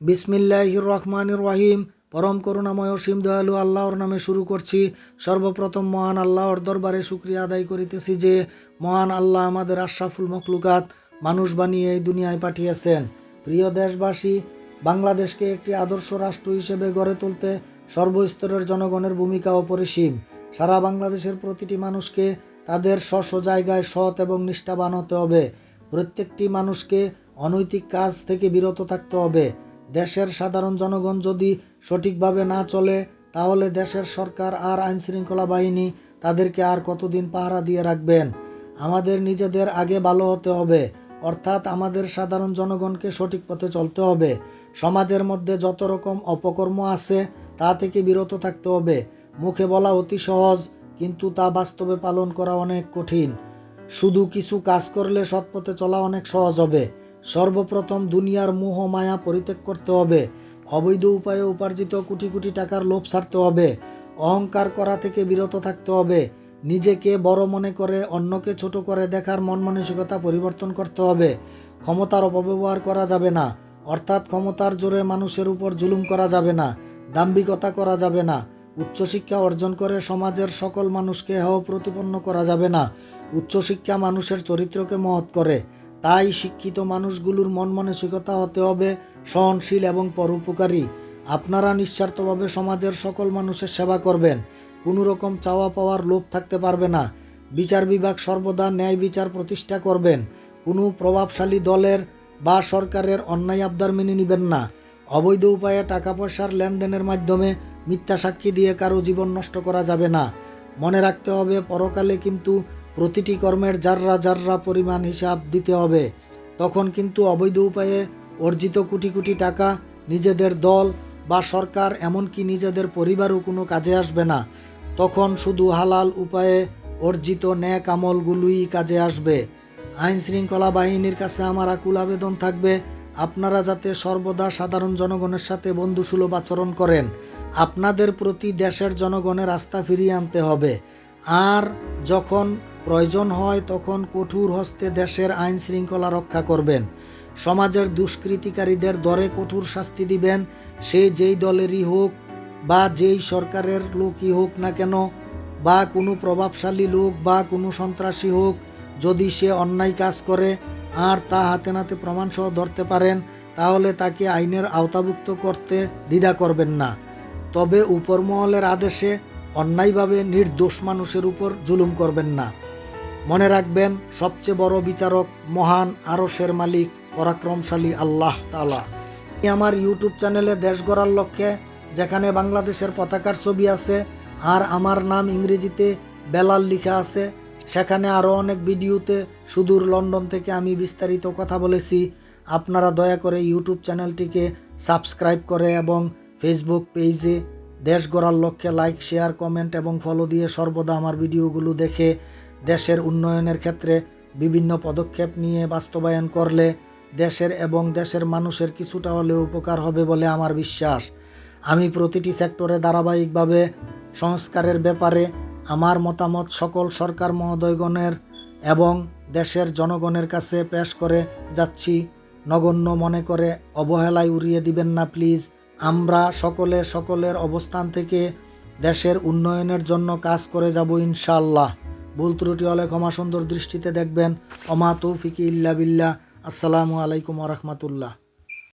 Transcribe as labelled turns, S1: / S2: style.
S1: বিসমিল্লাহির রহমানির রহিম। পরম করুণাময় অসীম দয়ালু আল্লাহর নামে শুরু করছি। সর্বপ্রথম মহান আল্লাহর দরবারে শুক্রিয়া আদায় করিতেছি যে, মহান আল্লাহ আমাদের আশরাফুল মখলুকাত মানুষ বানিয়ে এই দুনিয়ায় পাঠিয়েছেন। প্রিয় দেশবাসী, বাংলাদেশকে একটি আদর্শ রাষ্ট্র হিসেবে গড়ে তুলতে সর্বস্তরের জনগণের ভূমিকা অপরিসীম। সারা বাংলাদেশের প্রতিটি মানুষকে তাদের স্ব স্ব জায়গায় সৎ এবং নিষ্ঠাবান হতে হবে। প্রত্যেকটি মানুষকে অনৈতিক কাজ থেকে বিরত থাকতে হবে। দেশের সাধারণ জনগণ যদি সঠিকভাবে না চলে, তাহলে দেশের সরকার আর আইন শৃঙ্খলা বাহিনী তাদেরকে আর কতদিন পাহারা দিয়ে রাখবেন? আমাদের নিজেদের আগে ভালো হতে হবে। অর্থাৎ আমাদের সাধারণ জনগণকে সঠিক পথে চলতে হবে। সমাজের মধ্যে যত রকম অপকর্ম আছে, তা থেকে বিরত থাকতে হবে। মুখে বলা অতি সহজ, কিন্তু তা বাস্তবে পালন করা অনেক কঠিন। শুধু কিছু কাজ করলে সৎপথে চলা অনেক সহজ হবে। সর্বপ্রথম দুনিয়ার মোহ মায়া পরিত্যাগ করতে হবে। অবৈধ উপায়ে উপার্জিত কোটি কোটি টাকার লোভ ছাড়তে হবে। অহংকার করা থেকে বিরত থাকতে হবে। নিজেকে বড় মনে করে, অন্যকে ছোট করে দেখার মন মানসিকতা পরিবর্তন করতে হবে। ক্ষমতার অপব্যবহার করা যাবে না। অর্থাৎ ক্ষমতার জোরে মানুষের উপর জুলুম করা যাবে না। দাম্ভিকতা করা যাবে না। উচ্চশিক্ষা অর্জন করে সমাজের সকল মানুষকে হেয় প্রতিপন্ন করা যাবে না। উচ্চশিক্ষা মানুষের চরিত্রকে মহৎ করে। তাই শিক্ষিত মানুষগুলোর মন মানসিকতা হতে হবে সহনশীল এবং পরোপকারী। আপনারা নিঃস্বার্থভাবে সমাজের সকল মানুষের সেবা করবেন। কোনো রকম চাওয়া পাওয়ার লোভ থাকতে পারবে না। বিচার বিভাগ সর্বদা ন্যায় বিচার প্রতিষ্ঠা করবেন। কোনো প্রভাবশালী দলের বা সরকারের অন্যায় আবদার মেনে নেবেন না। অবৈধ উপায়ে টাকা পয়সার লেনদেনের মাধ্যমে মিথ্যা সাক্ষী দিয়ে কারও জীবন নষ্ট করা যাবে না। মনে রাখতে হবে, পরকালে কিন্তু প্রতিটি কর্মের জাররা যাররা পরিমাণ হিসাব দিতে হবে, তখন কিন্তু অবৈধ উপায়ে অর্জিত কোটি কোটি টাকা নিজেদের দল বা সরকার এমনকি নিজেদের পরিবারও কোনো কাজে আসবে না। তখন শুধু হালাল উপায়ে অর্জিত ন্যাক আমলগুলোই কাজে আসবে। আইন শৃঙ্খলা বাহিনীর কাছে আমার আকুল আবেদন থাকবে, আপনারা যাতে সর্বদা সাধারণ জনগণের সাথে বন্ধুসুলভ আচরণ করেন, আপনাদের প্রতি দেশের জনগণের আস্থা ফিরিয়ে আনতে হবে। আর যখন প্রয়োজন হয় তখন কঠোর হস্তে দেশের আইন শৃঙ্খলা রক্ষা করবেন। সমাজের দুষ্কৃতিকারীদের দরে কঠোর শাস্তি দিবেন। সে যেই দলেরই হোক বা যেই সরকারের লোকই হোক না কেন, বা কোনো প্রভাবশালী লোক বা কোনো সন্ত্রাসী হোক, যদি সে অন্যায় কাজ করে আর তা হাতে নাতে প্রমাণসহ ধরতে পারেন, তাহলে তাকে আইনের আওতাভুক্ত করতে দ্বিধা করবেন না। তবে উপরমহলের আদেশে অন্যায়ভাবে নির্দোষ মানুষের উপর জুলুম করবেন না। মনে রাখবেন, সবচেয়ে বড় বিচারক, মহান আরশের মালিক, পরাক্রমশালী আল্লাহ তালা আমি আমার ইউটিউব চ্যানেলে দেশ গড়ার লক্ষ্যে, যেখানে বাংলাদেশের পতাকার ছবি আছে, আর আমার নাম ইংরেজিতে বেলাল লিখা আছে, সেখানে আরও অনেক ভিডিওতে সুদূর লন্ডন থেকে আমি বিস্তারিত কথা বলেছি। আপনারা দয়া করে ইউটিউব চ্যানেলটিকে সাবস্ক্রাইব করে এবং ফেসবুক পেজে দেশ গড়ার লক্ষ্যে লাইক, শেয়ার, কমেন্ট এবং ফলো দিয়ে সর্বদা আমার ভিডিওগুলো দেখে দেশের উন্নয়নের ক্ষেত্রে বিভিন্ন পদক্ষেপ নিয়ে বাস্তবায়ন করলে দেশের এবং দেশের মানুষের কিছুটা হলেও উপকার হবে বলে আমার বিশ্বাস। আমি প্রতিটি সেক্টরে ধারাবাহিকভাবে সংস্কারের ব্যাপারে আমার মতামত সকল সরকার মহোদয়গণের এবং দেশের জনগণের কাছে পেশ করে যাচ্ছি। নগণ্য মনে করে অবহেলায় উড়িয়ে দিবেন না প্লিজ। আমরা সকলে সকলের অবস্থান থেকে দেশের উন্নয়নের জন্য কাজ করে যাব ইনশাল্লাহ ভুল ত্রুটি হলে ক্ষমা সুন্দর দৃষ্টিতে দেখবেন। অমা তৌফিকি ইল্লা বিল্লা আসসালামু আলাইকুম রহমতুল্লাহ।